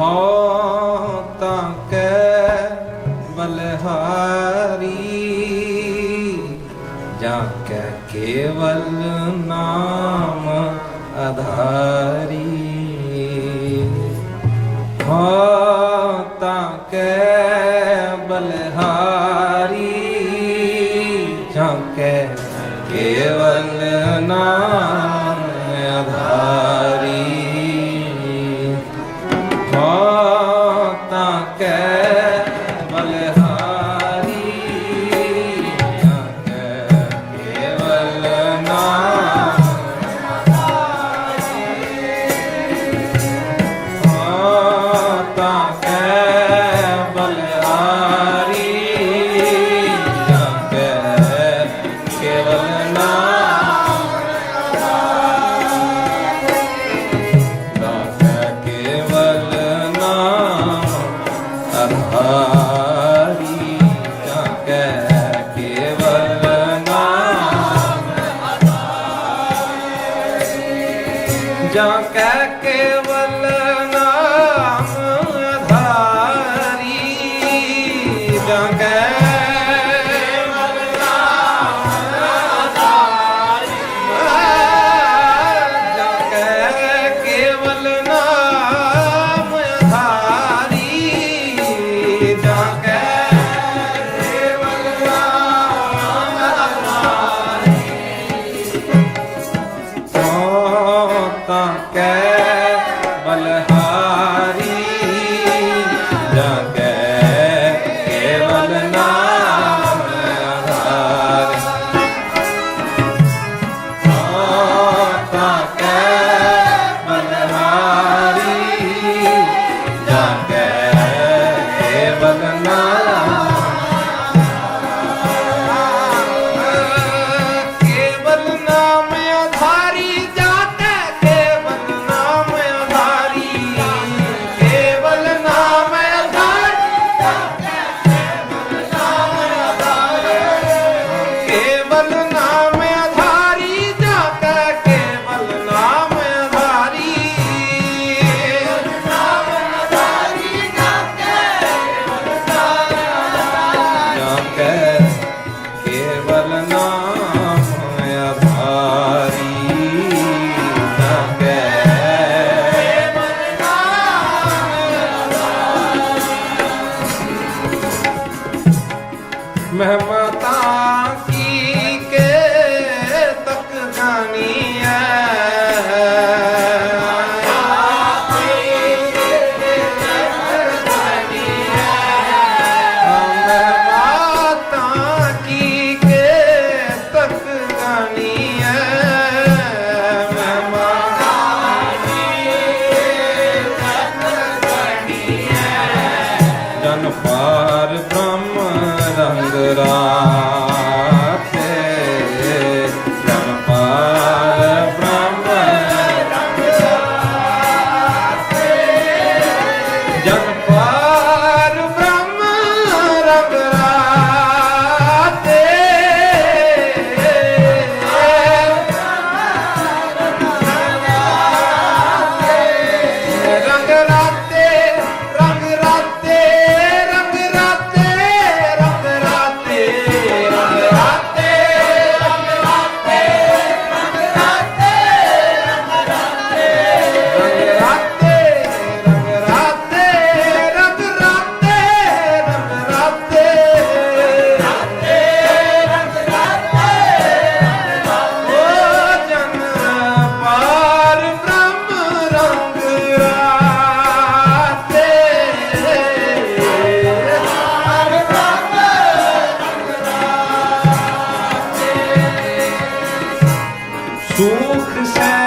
ਹੋ ਜਾ ਕੈ ਕੇਵਲ ਨਾਮ ਆਧਾਰੀ। ਹੋ ਤਾਂ না 给 Hoch ist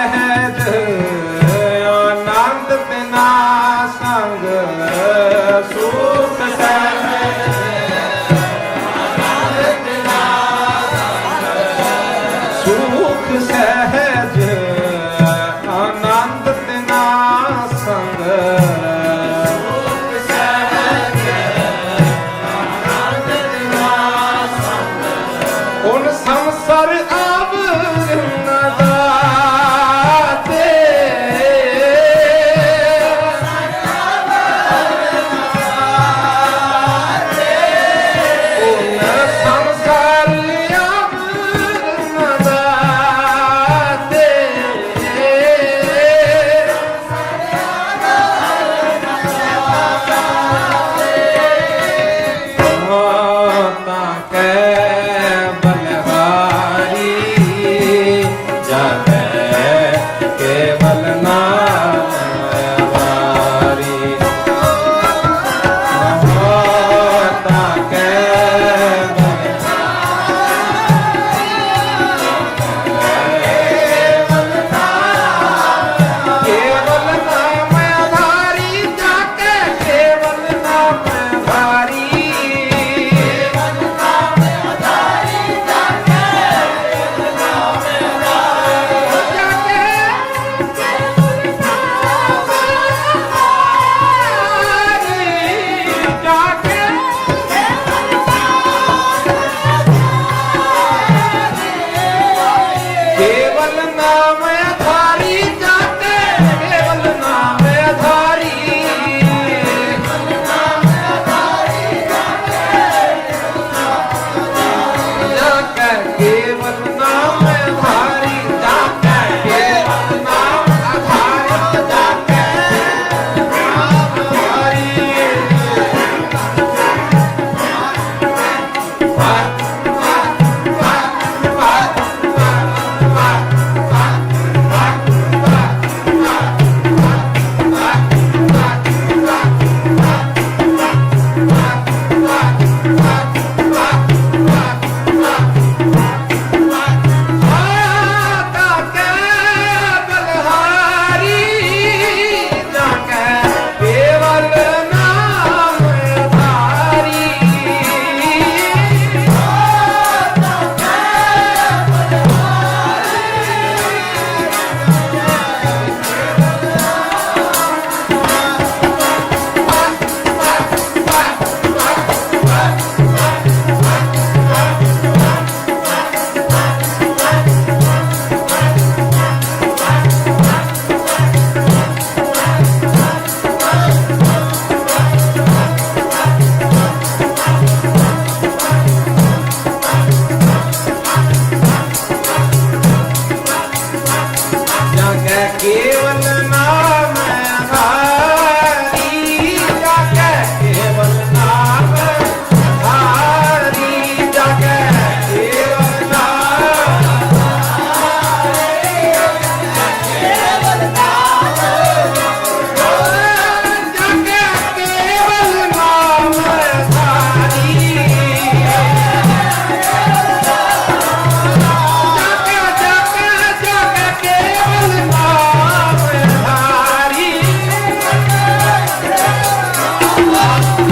love.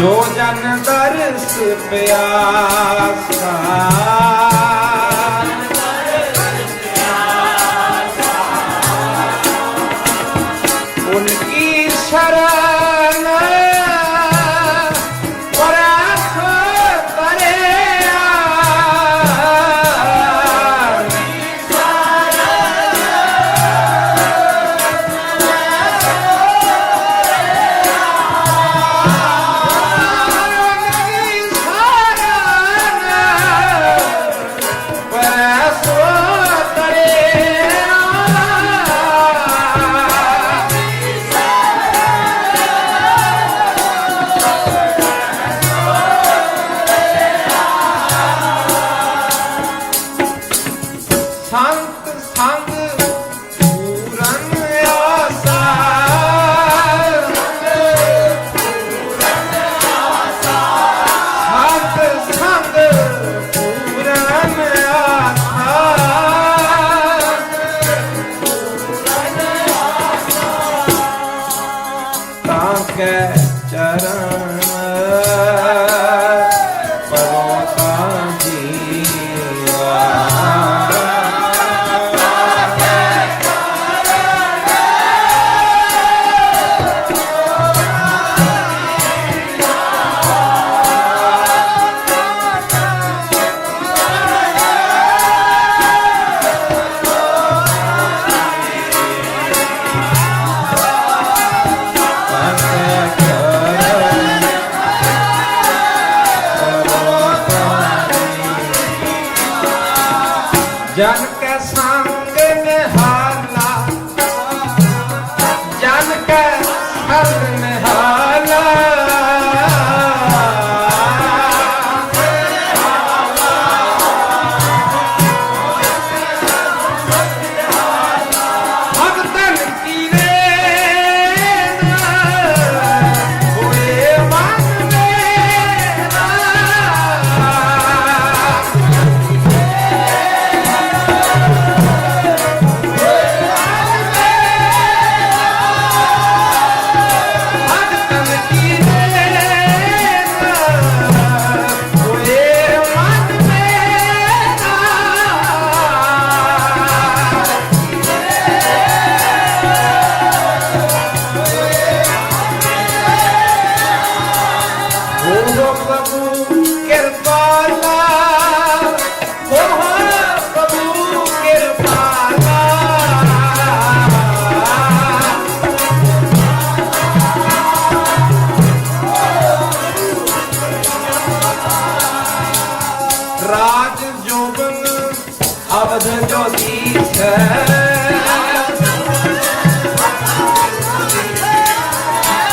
ਜੋ ਜਨ ਦਰਸ ਪਿਆਸਾ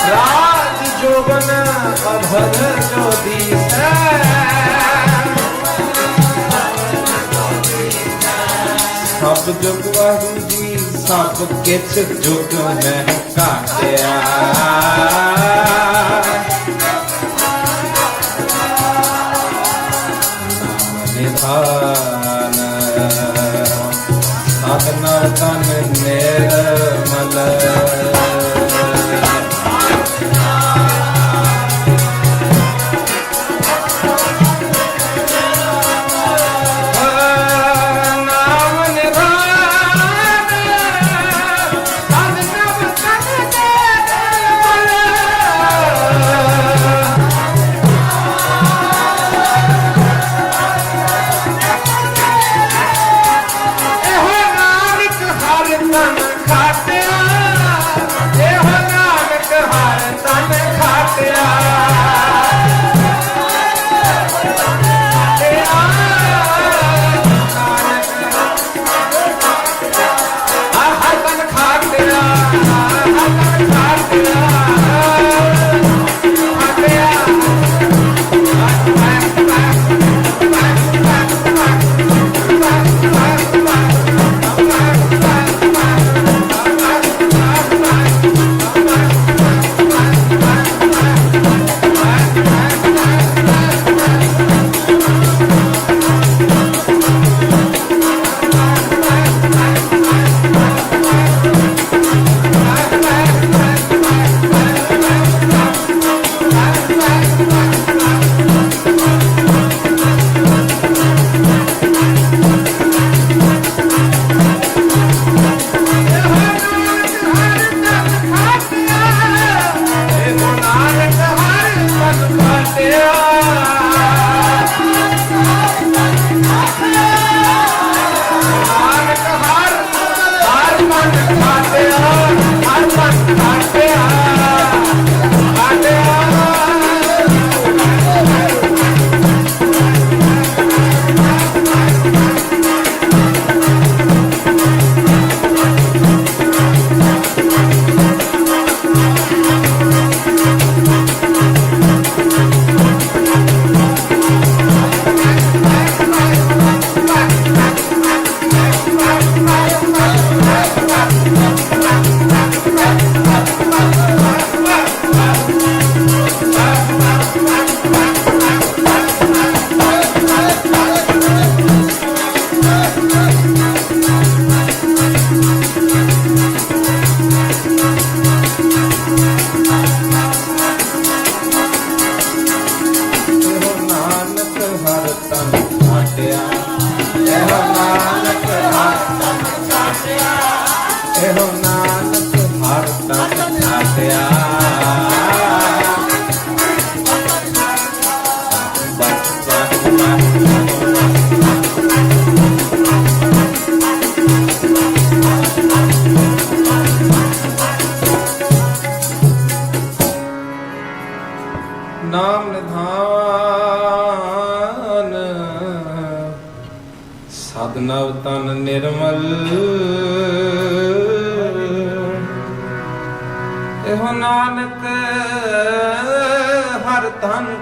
ਰਾਤ ਜੋਬਨ ਅਭਦ ਜੋਦੀ ਸੈ ਸਭ ਜੁਗ ਵਾਹਿਗੁਰੂ ਜੀ ਸਭ ਕਿਛ ਜੁਗ ਮੈਂ ਕਾਟਿਆ Lord.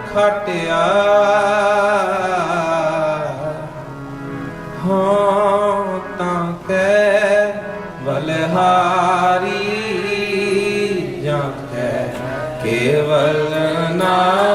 ਖਟਿਆ। ਹਾਂ ਤਾਂ ਕੈ ਬਲਹਾਰੀ ਜਾਂ ਕੈ ਕੇਵਲ ਨਾ